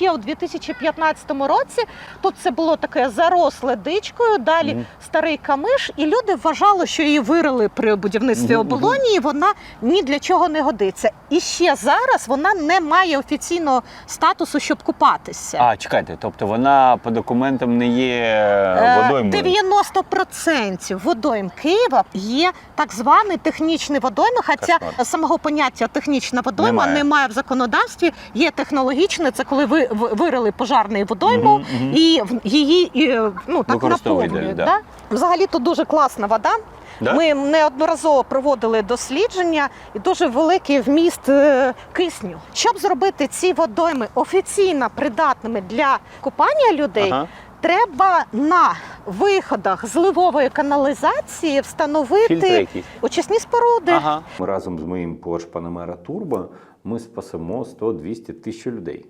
ще у 2015 році. Тут це було таке заросле дичкою, далі Мгм. старий камиш, і люди вважали, що її вирили при будівництві Мгм, мгм. оболоні, і вона ні для чого не годиться. І ще зараз вона не має офіційного статусу, щоб купатися. А, чекайте, тобто вона по документам не є Е? 90% водойм Києва є так званий технічний водойми, хоча Кошмар. самого поняття технічна водойма Немає. немає. в законодавстві. Є технологічне, це коли ви вирили пожарний водойму Мгм, мгм. і в- її і, ну так Використовують, наповнюють. да. Да? Взагалі тут дуже класна вода. Да? Ми неодноразово проводили дослідження і дуже великий вміст е, кисню. Щоб зробити ці водойми офіційно придатними для купання людей, Ага. треба на виходах зливової каналізації Фільтри встановити якісь. очисні споруди. Ага. Разом з моїм Porsche Panamera Turbo ми спасемо 100-200 тисяч людей.